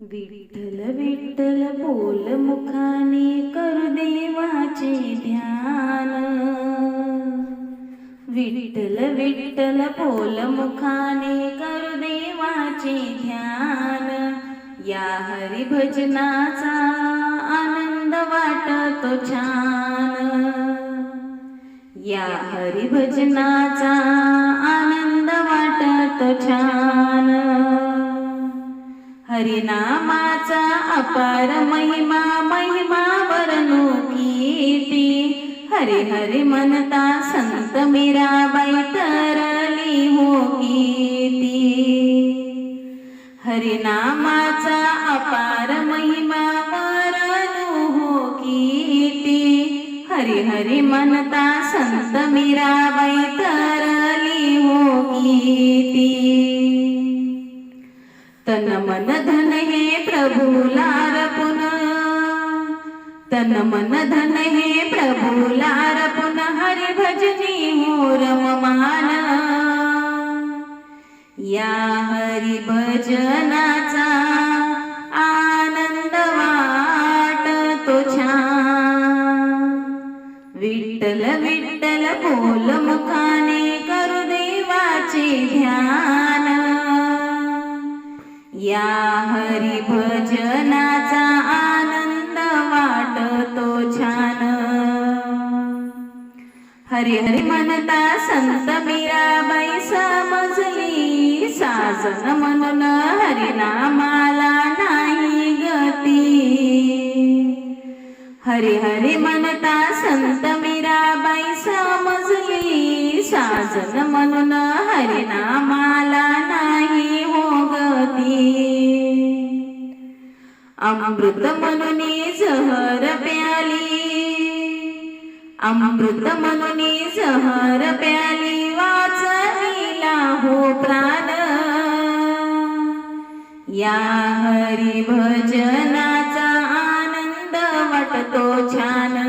विठ्ठल विठ्ठल बोल मुखाने कर देवाचे ध्यान. विठ्ठल विठ्ठल बोल मुखाने कर देवाचे ध्यान. या हरिभजनाचा आनंद वाटतो छान. या हरिभजनाचा भजनाचा हरिनामाचा अपार महिमा महिमा वर्णू कीर्ती. हरे हरे म्हणता संत मीराबाई तरली हो कीर्ती. हरिनामाचा अपार महिमा वर्णू हो कीर्ती. हरि हरि म्हणता संत मीराबाई तरली हो कीर्ती. तन मन धन हे प्रभूला अर्पण तन मन धन हे प्रभूला अर्पण हरि भजनी हो रममान या हरि भजनाचा आनंद वाटतो छान. विठ्ठल विठ्ठल बोल मुखाने या हरी भजनाचा आनंद वाटतो छान. हरी हरी म्हणता संत मीराबाई समजली. साजन म्हणून हरिनामाला नाही गती. हरी हरी म्हणता संत मीराबाई समजली. साजन म्हणून हरिनामाला अमृत म्हणून जहर प्याली। अमृत म्हणून जहर प्याली वाचविला हो प्राण। या हरी भजनाचा आनंद वाटतो छान।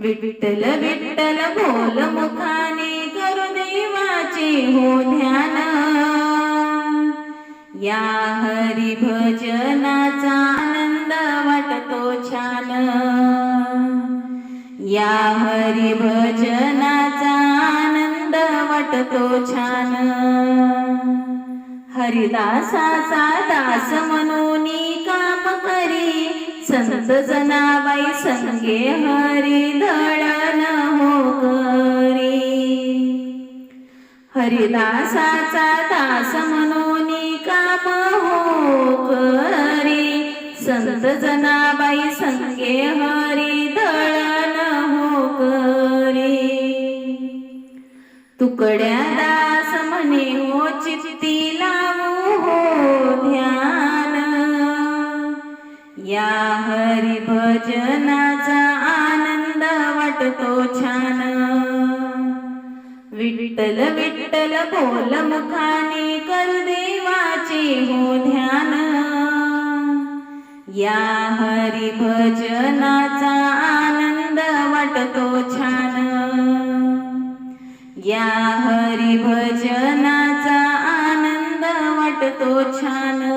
विठ्ठल विठ्ठल बोल मुखाने करू देवाचे हो ध्यान। या हरी भजनाचा आनंद वाटतो छान. या हरी भजनाचा आनंद वाटतो छान. हरिदासाचा दास म्हणून काम करी. संत जनाबाई संगे हरी दळण हो करी. हरिदासाचा दास काम हो करी संत जनाबाई संगे हरी दळण हो करी तुकड्या दास म्हणे हो चित्ती लावू हो ध्यान. या हरी भजनाचा आनंद वाटतो छान. विठ्ठल विठ्ठल बोल मुखाने कर देव हो ध्यान. या हरी भजनाचा आनंद वाटतो छान. या हरी भजनाचा आनंद वाटतो छान.